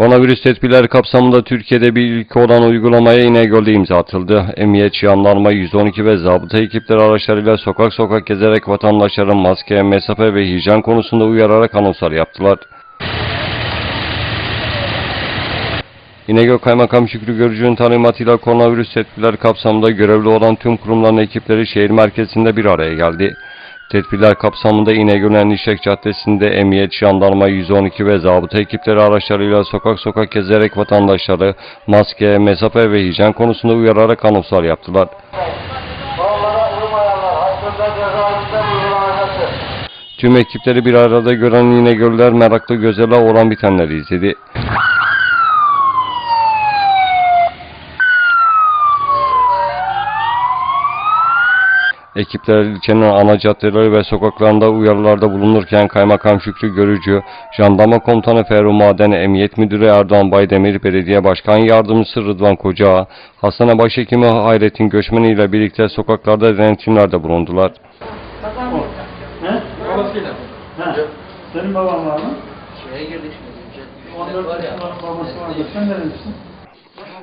Koronavirüs tedbirleri kapsamında Türkiye'de bir ilk olan uygulamaya İnegöl'de imza atıldı. Emniyet, jandarma, 112 ve zabıta ekipleri araçlarıyla sokak sokak gezerek vatandaşların maske, mesafe ve hijyen konusunda uyararak anonslar yaptılar. İnegöl Kaymakam Şükrü Görücü'nün talimatıyla koronavirüs tedbirleri kapsamında görevli olan tüm kurumların ekipleri şehir merkezinde bir araya geldi. Tedbirler kapsamında İnegöl Endişek Caddesi'nde emniyet, jandarma, 112 ve zabıta ekipleri araçlarıyla sokak sokak gezerek vatandaşları maske, mesafe ve hijyen konusunda uyararak anonslar yaptılar. Tüm ekipleri bir arada gören İnegöller meraklı gözlerle olan bitenleri izledi. Ekipler ilçenin ana caddeleri ve sokaklarında uyarılarda bulunurken Kaymakam Şükrü Görücü, Jandarma Komutanı Ferru Maden, Emniyet Müdürü Erdoğan Baydemir, Belediye Başkan Yardımcısı Rıdvan Koca, Hastane Başhekimi Hayrettin Göçmen ile birlikte sokaklarda denetimlerde bulundular. He? Babasıyla. Ha. Senin baban var mı? Şeye girdik şimdi. 14 Var ya. yaşında babası vardı. Sen nerelisin?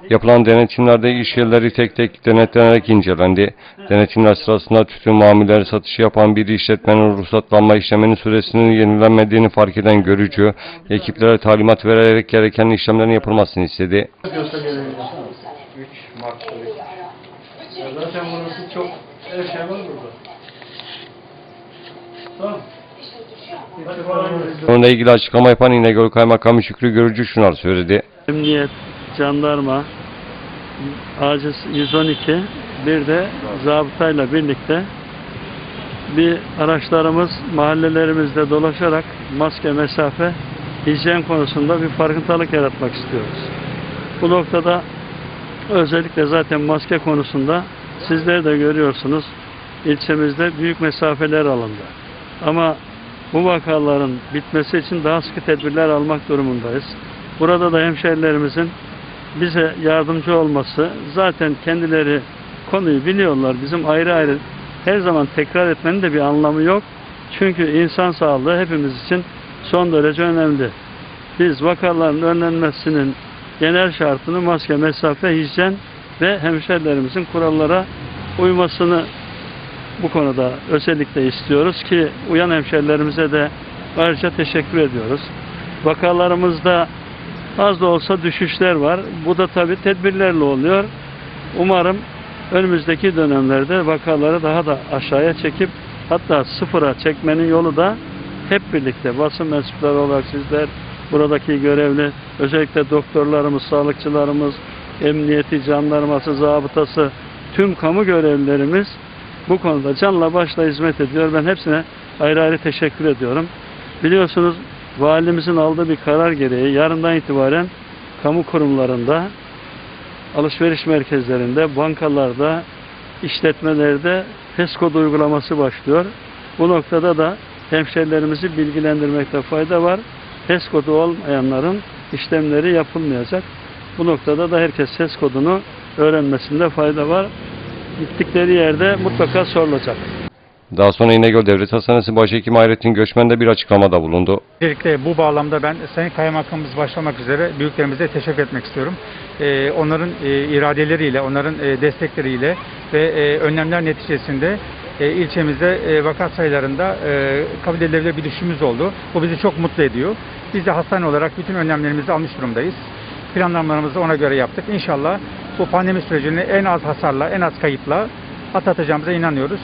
Yapılan denetimlerde iş yerleri tek tek denetlenerek incelendi. Denetimler sırasında tütün mamulleri satışı yapan bir işletmenin ruhsatlanma işleminin süresinin yenilenmediğini fark eden görücü, ekiplere talimat vererek gereken işlemlerin yapılmasını istedi. Göster gelebilir. 3 Mart tabii. Ya zaten burası çok her şey var burada. Tamam. Bununla ilgili açıklama yapan İnegöl Kaymakamı Şükrü Görücü şunlar söyledi. Emniyet, jandarma, acil 112, bir de zabıtayla birlikte bir araçlarımız mahallelerimizde dolaşarak maske, mesafe, hijyen konusunda bir farkındalık yaratmak istiyoruz. Bu noktada özellikle zaten maske konusunda sizler de görüyorsunuz ilçemizde büyük mesafeler alındı. Ama bu vakaların bitmesi için daha sıkı tedbirler almak durumundayız. Burada da hemşehrilerimizin bize yardımcı olması zaten kendileri konuyu biliyorlar. Bizim ayrı ayrı her zaman tekrar etmenin de bir anlamı yok. Çünkü insan sağlığı hepimiz için son derece önemli. Biz vakaların önlenmesinin genel şartını maske, mesafe, hijyen ve hemşehrilerimizin kurallara uymasını bu konuda özellikle istiyoruz ki uyan hemşerilerimize de ayrıca teşekkür ediyoruz. Vakalarımızda az da olsa düşüşler var. Bu da tabi tedbirlerle oluyor. Umarım önümüzdeki dönemlerde vakaları daha da aşağıya çekip hatta sıfıra çekmenin yolu da hep birlikte basın mensupları olarak sizler buradaki görevli özellikle doktorlarımız, sağlıkçılarımız, emniyeti, jandarması, zabıtası tüm kamu görevlilerimiz bu konuda canla başla hizmet ediyor. Ben hepsine ayrı ayrı teşekkür ediyorum. Biliyorsunuz valimizin aldığı bir karar gereği yarından itibaren kamu kurumlarında, alışveriş merkezlerinde, bankalarda, işletmelerde HES kodu uygulaması başlıyor. Bu noktada da hemşerilerimizi bilgilendirmekte fayda var. HES kodu olmayanların işlemleri yapılmayacak. Bu noktada da herkes HES kodunu öğrenmesinde fayda var. Gittikleri yerde mutlaka sorulacak. Daha sonra İnegöl Devlet Hastanesi Başhekimi Hayrettin Göçmen de bir açıklamada bulundu. Öncelikle bu bağlamda ben Sayın Kaymakamımız başlamak üzere büyüklerimize teşekkür etmek istiyorum. Ee, onların e, iradeleriyle, onların e, destekleriyle ve e, önlemler neticesinde ilçemizde e, vaka sayılarında e, kabul edilebilir bir düşüşümüz oldu. Bu bizi çok mutlu ediyor. Biz de hastane olarak bütün önlemlerimizi almış durumdayız. Planlamalarımızı ona göre yaptık. İnşallah bu pandemi sürecini en az hasarla, en az kayıpla atlatacağımıza inanıyoruz.